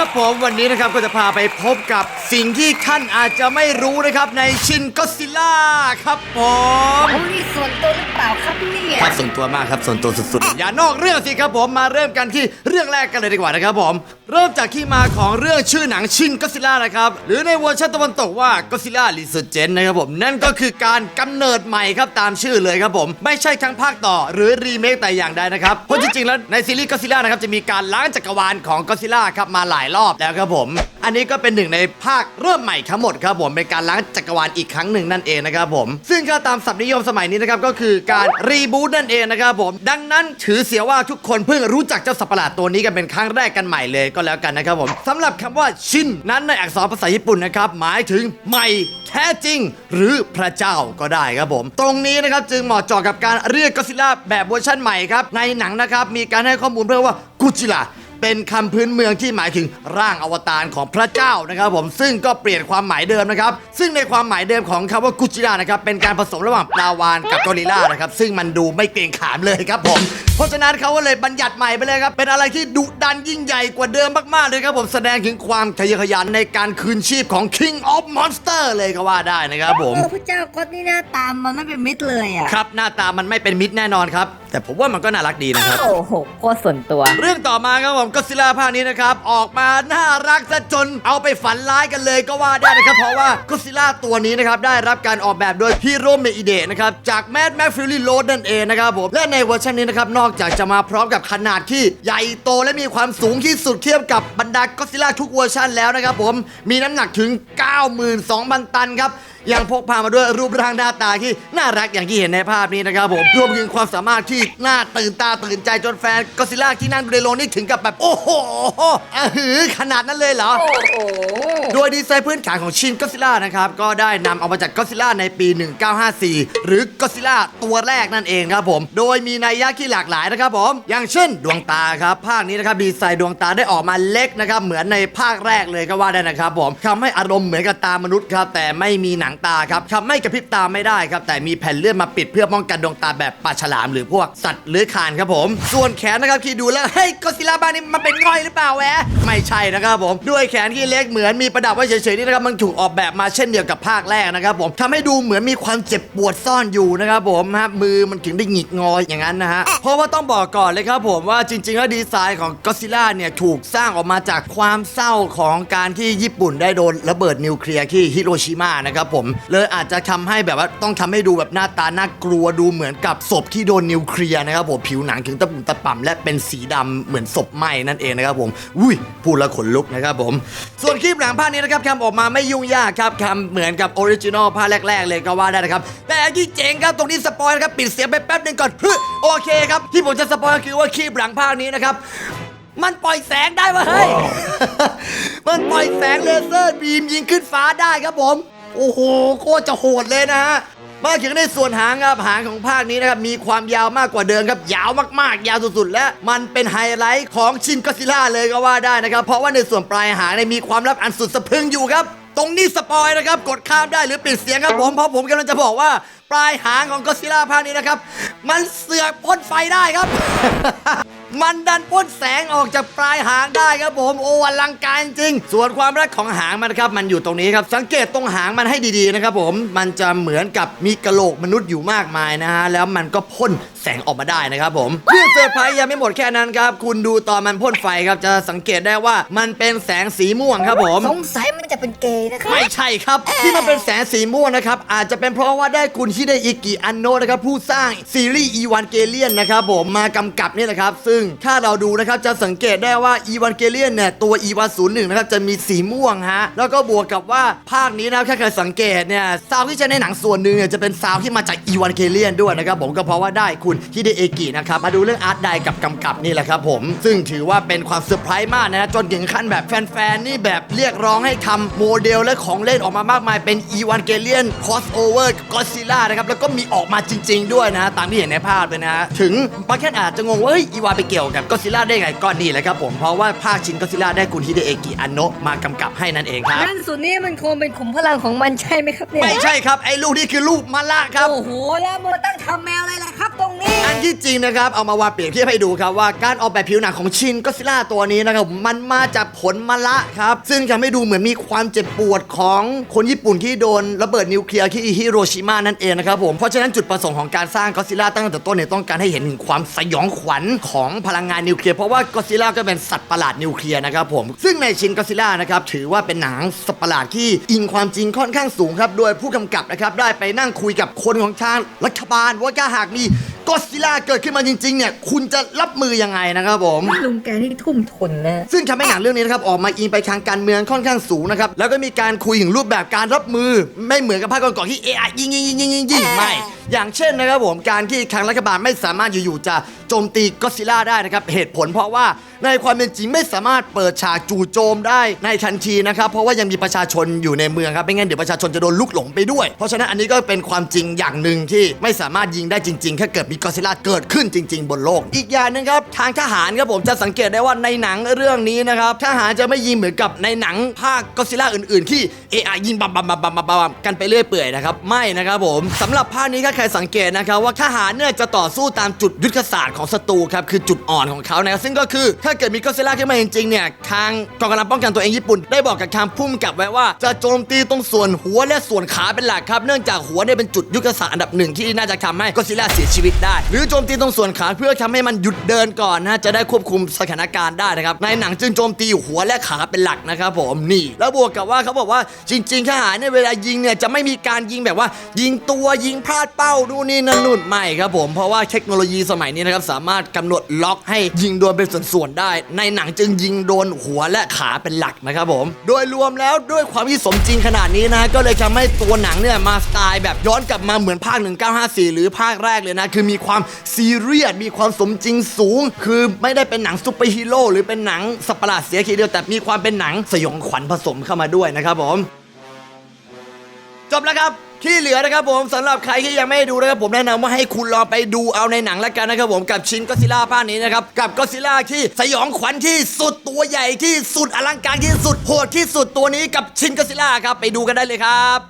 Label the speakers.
Speaker 1: ครับผมวันนี้นะครับก็จะพาไปพบกับสิ่งที่ท่านอาจจะไม่รู้นะครับในชินก็ซิล่าครับผม
Speaker 2: ผมนี่ส่วนตัวหรือเปล่าครับเนี่ย
Speaker 1: ครับส่วนตัวมากครับส่วนตัวสุดๆ อย่านอกเรื่องสิครับผมมาเริ่มกันที่เรื่องแรกกันเลยดีกว่านะครับผม เริ่มจากที่มาของเรื่องชื่อหนังชินก็ซิล่านะครับหรือในเวอร์ชันตะวันตกว่าก็ซิล่ารีเซอร์เจนนะครับผมนั่นก็คือการกำเนิดใหม่ครับตามชื่อเลยครับผม ไม่ใช่ทั้งภาคต่อ หรือรีเมคแต่อย่างใดนะครับเพราะจริงๆแล้วในซีรีส์ก็ซิล่านะครับจะมีการล้างจักรวาลของก็ซิล่าครับมาหลายรอบแล้วครับผม อันนี้ก็เป็นหนึ่งในภาคเริ่มใหม่ทั้งหมดครับผมเป็นการล้างจักรวาลอีกครั้งหนึ่งนั่นเองนะครับผม ซึ่งถ้าตามศัพท์นิยมสมัยนี้นะครับก็คือการรีบูตนั่นเองนะครับผม ดังนั้นถือเสียว่าทุกคนเพิ่งรู้จักเจ้าสัตว์ประหลาดตัวนี้กันเป็นครั้งแรกกันใหม่เลยก็แล้วกันนะครับผมสำหรับคำว่าชินนั้นในอักษรภาษาญี่ปุ่นนะครับหมายถึงใหม่แท้จริง หรือพระเจ้าก็ได้ครับผม ตรงนี้นะครับจึงเหมาะเจาะกับการเรียกก็ซิล่าแบบเวอร์ชันใหม่ครับในหนังนะครับมีการให้ข้อมูลเพิ่มว่ากุจิล่า เป็นคำพื้นเมืองที่หมายถึงร่างอวตารของพระเจ้านะครับผมซึ่งก็เปลี่ยนความหมายเดิมนะครับ ซึ่งในความหมายเดิมของคำว่ากุจิรานะครับเป็นการผสมระหว่างปลาวานกับกอริลลานะครับซึ่งมันดูไม่เกรงขามเลยครับผม เพราะฉะนั้นเขาก็เลยบัญญัติใหม่ไปเลยครับ เป็นอะไรที่ดุดันยิ่งใหญ่กว่าเดิมมากๆเลยครับผมแสดงถึงความทะเยอทะยานในการคืนชีพของ King of Monster เลยก็ว่าได้นะครับผม
Speaker 2: เออพระเจ้าก็นี่หน้าตามมันไม่เป็นมิตรเลยอะ
Speaker 1: ครับหน้าตามันไม่เป็นมิตรแน่นอนครับ แต่ผมว่ามันก็น่ารักดีนะครับ
Speaker 3: โอ้โหโคตรส่วนตัว
Speaker 1: เรื่องต่อมาครับผมก็ซิล่าภาคนี้นะครับ ออกมาน่ารักซะจนเอาไปฝันร้ายกันเลยก็ว่าได้นะครับ เพราะว่าก็ซิล่าตัวนี้นะครับ ได้รับการออกแบบโดยฮิโรเมอิเดะนะครับ จากแมดแม็กฟิลลี่โรดนั่นเองนะครับผม และในเวอร์ชันนี้นะครับ นอกจากจะมาพร้อมกับขนาดที่ใหญ่โตและมีความสูงที่สุดเทียบกับบรรดาก็ซิล่าทุกเวอร์ชันแล้วนะครับผมมีน้ำหนักถึง 92,000 ตันครับยังพกพามาด้วยรูปร่างหน้าตาที่น่ารักอย่างที่เห็นในภาพนี้นะครับผมรวมถึงความสามารถที่น่าตื่นตาตื่นใจจนแฟนก็ซิล่าที่นั่งดูในโรงนี่ถึงกับแบบโอ้โหอะหือขนาดนั้นเลยเหรอ
Speaker 2: โอ้โห
Speaker 1: โดยดีไซน์พื้นฐานของชินก็ซิล่านะครับก็ได้นำเอามาจากก็ซิล่าในปี 1954 หรือก็ซิล่าตัวแรกนั่นเองครับผม โดยมีนัยยะที่หลากหลายนะครับผม อย่างเช่น ดวงตาครับภาคนี้นะครับดีไซน์ดวงตาได้ออกมาเล็กนะครับเหมือนในภาคแรกเลยก็ว่าได้นะครับผมทำให้อารมณ์เหมือนกับตามนุษย์ครับแต่ไม่มีหนังตาครับทำให้กระพริบตาไม่ได้ครับ แต่มีแผ่นเลือดมาปิดเพื่อป้องกันดวงตาแบบปลาฉลามหรือพวกสัตว์เลื้อยคลานครับผม ส่วนแขนนะครับที่ดูแล้วเฮ้ยก็ซิล่าบ้านนี้มันเป็นง่อยหรือเปล่าแวะไม่ใช่นะครับผม ด้วยแขนที่เล็กเหมือนมีประดับไว้เฉยๆนี่นะครับมันถูกออกแบบมาเช่นเดียวกับภาคแรกนะครับผมทำให้ดูเหมือนมีความเจ็บปวดซ่อนอยู่นะครับผมฮะมือมันถึงได้หงิกงออย่างนั้นนะฮะเพราะว่าต้องบอกก่อนเลยครับผมว่าจริงๆแล้วดีไซน์ของก็ซิล่าเนี่ยถูกสร้างออกมาจากความเศร้าของการที่ญี่ปุ่นได้โดนระเบิดนิวเคลียร์ที่ฮิโรชิมานะครับผมเลยอาจจะทำให้แบบว่าต้องทำให้ดูแบบหน้าตาน่ากลัวดูเหมือนกับศพที่โดนนิวเคลียร์นะครับผมผิวหนังถึงตะปุ่มตะป่ำและเป็นสีดำเหมือนศพไหม้นั่นเองนะครับผมอุ้ยพูดแล้วขนลุกนะครับผม ส่วนคลิปหลังภาคนี้นะครับทำออกมาไม่ยุ่งยากครับทำเหมือนกับออริจินอลภาคแรก ๆ เลยก็ว่าได้นะครับ แต่ที่เจ๋งครับตรงนี้สปอยนะครับปิดเสียงไปแป๊บหนึงก่อนฮึโอเคครับที่ผมจะสปอยก็คือว่าคลิปหลังภาคนี้นะครับมันปล่อยแสงได้วะเฮ้ย มันปล่อยแสงเลเซอร์บีมยิงขึ้นฟ้าได้ครับผม โอ้โหโคตรจะโหดเลยนะฮะมาถึงในส่วนหางครับหางของภาคนี้นะครับมีความยาวมากกว่าเดิมครับยาวมากๆ ยาวสุดๆและมันเป็นไฮไลท์ของชินก็ซิล่าเลยก็ว่าได้นะครับ เพราะว่าในส่วนปลายหางเนี่ยมีความลับอันสุดสะพรึงอยู่ครับ ตรงนี้สปอยนะครับกดข้ามได้หรือปิดเสียงครับผมเพราะผมกำลังจะบอกว่า ปลายหางของก็ซิล่าภาคนี้นะครับ มันเสือกพ่นไฟได้ครับ มันดันพ่นแสงออกจากปลายหางได้ครับผมโอ้อลังการจริง ส่วนความรักของหางมันนะครับมันอยู่ตรงนี้ครับ สังเกตตรงหางมันให้ดีๆนะครับผมมันจะเหมือนกับมีกระโหลกมนุษย์อยู่มากมายนะฮะแล้วมันก็พ่นแสงออกมาได้นะครับผมเรื่องเซอร์ไพรส์ยังไม่หมดแค่นั้นครับ คุณดูตอนมันพ่นไฟครับจะสังเกตได้ว่ามันเป็นแสงสีม่วงครับผม
Speaker 2: สงสัยมันจะเป็นเกย์นะครับ
Speaker 1: ไม่ใช่ครับ ที่มันเป็นแสงสีม่วงนะครับ อาจจะเป็นเพราะว่าได้คุณฮิเดอิกิอันโนะนะครับผู้สร้างซีรีส์อีวานเกเลียนนะครับผมมากำกับนี่แหละครับซึ่งถ้าเราดูนะครับจะสังเกตได้ว่าอีวานเกเลียนเนี่ยตัวอีวานศูนย์หนึ่งนะครับจะมีสีม่วงฮะแล้วก็บวกกับว่าภาคนี้นะครับถ้าใครสังเกตเนี่ยซาวที่ใช้ในหนังส่วนหนึ่งเนี่ยจะเป็นซาวที่มาจากอีวานเกเลียนด้วยนะครับผมก็เพราะว่าได้คุณฮิเดเอกินะครับมาดูเรื่องอาร์ตไดกับกำกับนี่แหละครับผมซึ่งถือว่าเป็นความเซอร์ไพรส์มากนะจนถึงขั้นแบบแฟนๆนี่แบบเรียกร้องให้ทำโมเดลและของเล่นออกมามากมายเป็นอีวานเกเลียนคอสโอเวอร์ก็ซิล่านะครับแล้วก็มีออกมาจริง ๆ ด้วยนะ ตามที่เห็นในภาพเลยนะถึงบางแค่อาจจะงงว่าเฮ้ยอีวานไปเกี่ยวกับก็ซิล่าได้ไงก็นี่แหละครับผมเพราะว่าภาคชินก็ซิล่าได้คุณฮิเดเอกิอันโนะมากำกับให้นั่นเองครับ
Speaker 2: นั่นส่วนนี้มันคงเป็นขุมพลังของมันใช่ไหมครับเนี่ย
Speaker 1: ไม่ใช่ครับไอ้ลูกนี่คือลูกมะละครับ
Speaker 2: โอ้โหแล้วมันตั้งทำแมวอะไรล่ะครับตรงนี้
Speaker 1: อันที่จริงนะครับเอามาวาดเปรียบเทียบให้ดูครับว่าการออกแบบผิวหนังของชินก็ซิล่าตัวนี้นะครับมันมาจากผลมะละครับซึ่งทำให้ดูเหมือนมีความเจ็บปวดของคนญี่ปุ่นที่โดนระเบิดนิวเคลียร์ที่ฮิโรชิมานั่นเองนะครับผมเพราะฉะนั้นจุดประสงค์ของการสร้างก็ซิล่าตั้งแต่ต้นเนี่ยต้องการให้เห็นถึงความสยองขวัญของพลังงานนิวเคลียร์เพราะว่าก็ซิล่าก็เป็นสัตว์ประหลาดนิวเคลียร์นะครับผม ซึ่งในชินก็ซิล่านะครับถือว่าเป็นหนังสัตว์ประหลาดที่อิงความจริงค่อนข้างสูงครับ โดยผู้กำกับนะครับได้ไปนั่งคุยกับคนของทางรัฐบาลว่าถ้าหากมีก็ซิล่าเกิดขึ้นมาจริงๆเนี่ยคุณจะรับมือยังไงนะครับผม
Speaker 2: ลุงแกนี่ทุ่มทุนนะ
Speaker 1: ซึ่งทำให้หนังเรื่องนี้นะครับออกมาอิงไปทางการเมืองค่อนข้างสูงนะครับแล้วก็มีการคุยถึงรูปแบบการรับมือ ไม่เหมือนกับภาคก่อนๆที่เอไยิงยิงยิงยิงยิงยิงไม่ อย่างเช่นนะครับผมการที่ทางรัฐบาลไม่สามารถอยู่ๆจะโจมตีก็อดซิล่าได้นะครับเหตุผลเพราะว่าในความเป็นจริงไม่สามารถเปิดฉากจู่โจมได้ในทันทีนะครับเพราะว่ายังมีประชาชนอยู่ในเมืองครับไม่งั้นเดี๋ยวประชาชนจะโดนลุกหลงไปด้วย เพราะฉะนั้นอันนี้ก็เป็นความจริงอย่างหนึ่งที่ไม่สามารถยิงได้จริงๆถ้าเกิดมีก็อดซิล่าเกิดขึ้นจริง ๆ บนโลก อีกอย่างหนึงครับทางทหารครับผมจะสังเกตได้ว่าในหนังเรื่องนี้นะครับทหารจะไม่ยิงเหมือนกับในหนังภาคก็อดซิล่าอื่น ๆ ที่เอไยิงบัมบัมบัมบัมบัมบัมกันไปเรื่อยเปื่อยนะครับไม่นะครับผมสำหรับภาคนี้ถ้าใครสังเกตนะครับว่าทหารเนี่ยจะต่อสู้ตามจุดยุทธศาสตร์ของศัตรูครับคือจุดอ่อนของเขานะครับซึ่งก็คือถ้าเกิดมีก็อดซิลล่าขึ้นมาจริงๆเนี่ยทางกองกำลังป้องกันตัวเองญี่ปุ่น ได้บอกกับทางพุ่มกับไว้ว่าจะโจมตีตรงส่วนหัวและส่วนขาเป็นหลักครับเนื่องจากหัวเนี่ยเป็นจุดยุทธศาสตร์อันดับหนึ่งที่น่าจะทำให้ก็อดซิล่าเสียชีวิตได้ หรือโจมตีตรงส่วนขาเพื่อทำให้มันหยุดเดินก่อนนะจะได้ควบคุมสถานการณ์ได้นะครับในหนังจึงโจมตีหัวและขาเป็นหลักนะครับผมนี่ แล้วบวกกับว่าเขาบอกว่าจริงๆทหารเนี่ยเวลายิงเนี่ยจะไม่มีการยิงแบบว่า ยิงตัวยิงพลาดเป้านู่นนี่นั่นนู่นไม่ครับผมเพราะว่าเทคโนโลยีสมัยนี้นะครับสามารถกำหนดล็อกให้ยิงโดนเป็นส่วนๆได้ ในหนังจึงยิงโดนหัวและขาเป็นหลักนะครับผม โดยรวมแล้วด้วยความที่สมจริงขนาดนี้นะก็เลยทำให้ตัวหนังเนี่ยมาสไตล์แบบย้อนกลับมาเหมือนภาค 1954 หรือภาคแรกเลยนะ คือมีความซีเรียสมีความสมจริงสูง คือไม่ได้เป็นหนังซูเปอร์ฮีโร่หรือเป็นหนังสัตว์ปหลาดเสียทีเดียวแต่มีความเป็นหนังสยองขวัญผสมเข้ามาด้วยนะครับผม จบแล้วครับ ที่เหลือนะครับผมสำหรับใครที่ยังไม่ดูนะครับผมแนะนำว่าให้คุณลองไปดูเอาในหนังแล้วกันนะครับผมกับชินก็ซิล่าภาคนี้นะครับกับก็ซิล่าที่สยองขวัญที่สุดตัวใหญ่ที่สุดอลังการที่สุดโหดที่สุดตัวนี้กับชินก็ซิล่าครับไปดูกันได้เลยครับ